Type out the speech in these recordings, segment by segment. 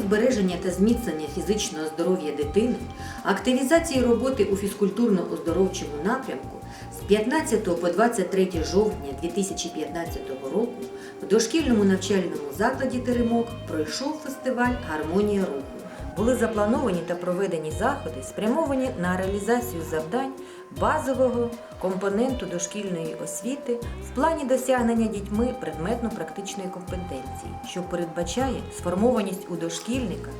збереження та зміцнення фізичного здоров'я дитини, активізації роботи у фізкультурно-оздоровчому напрямку з 15 по 23 жовтня 2015 року в дошкільному навчальному закладі Теремок пройшов фестиваль Гармонія руху. Були заплановані та проведені заходи, спрямовані на реалізацію завдань базового компоненту дошкільної освіти в плані досягнення дітьми предметно-практичної компетенції, що передбачає сформованість у дошкільника,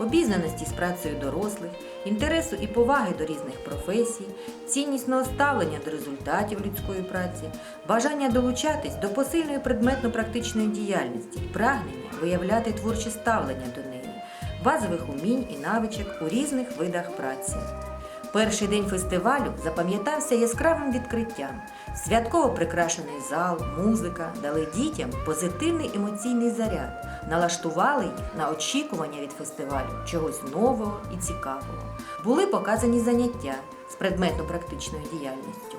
обізнаності з працею дорослих, інтересу і поваги до різних професій, ціннісного ставлення до результатів людської праці, бажання долучатись до посильної предметно-практичної діяльності, прагнення виявляти творче ставлення до неї базових умінь і навичок у різних видах праці. Перший день фестивалю запам'ятався яскравим відкриттям. Святково прикрашений зал, музика дали дітям позитивний емоційний заряд, налаштували їх на очікування від фестивалю чогось нового і цікавого. Були показані заняття з предметно-практичною діяльністю.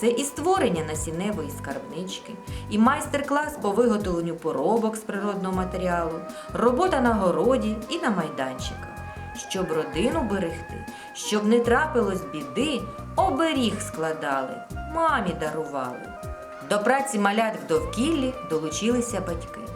Це і створення насінневої скарбнички, і майстер-клас по виготовленню поробок з природного матеріалу, робота на городі і на майданчиках. Щоб родину берегти, щоб не трапилось біди, оберіг складали, мамі дарували. До праці малят в довкіллі долучилися батьки.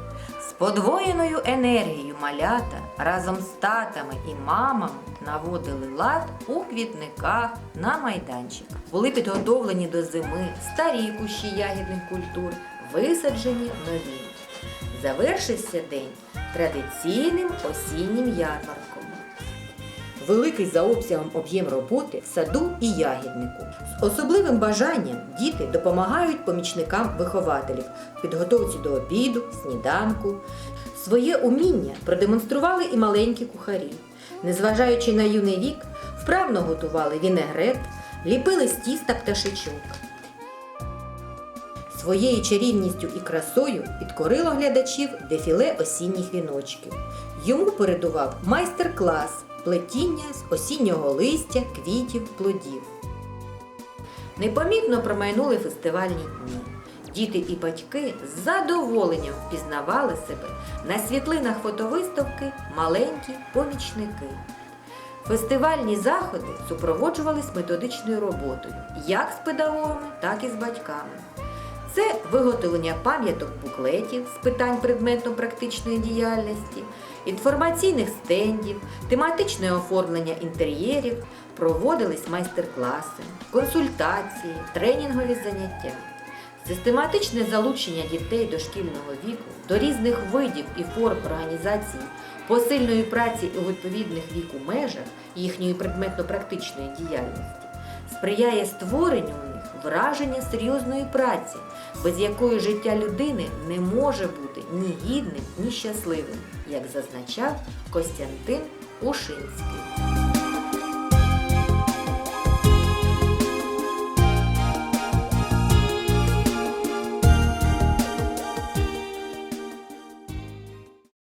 Подвоєною енергією малята разом з татами і мамами наводили лад у квітниках на майданчиках. Були підготовлені до зими старі кущі ягідних культур, висаджені нові. Завершився день традиційним осіннім ярмарком. Великий за обсягом об'єм роботи в саду і ягіднику. З особливим бажанням діти допомагають помічникам вихователів в підготовці до обіду, сніданку. Своє уміння продемонстрували і маленькі кухарі. Незважаючи на юний вік, вправно готували вінегрет, ліпили з тіста пташечок. Своєю чарівністю і красою підкорило глядачів дефіле осінніх віночків. Йому передував майстер-клас плетіння з осіннього листя, квітів, плодів. Непомітно промайнули фестивальні дні. Діти і батьки з задоволенням впізнавали себе на світлинах фотовиставки маленькі помічники. Фестивальні заходи супроводжувались методичною роботою як з педагогами, так і з батьками. Це виготовлення пам'яток буклетів з питань предметно-практичної діяльності, інформаційних стендів, тематичне оформлення інтер'єрів, проводились майстер-класи, консультації, тренінгові заняття. Систематичне залучення дітей дошкільного віку до різних видів і форм організації посильної праці у відповідних віку межах їхньої предметно-практичної діяльності сприяє створенню у них враження серйозної праці, без якої життя людини не може бути ні гідним, ні щасливим, як зазначав Костянтин Ушинський.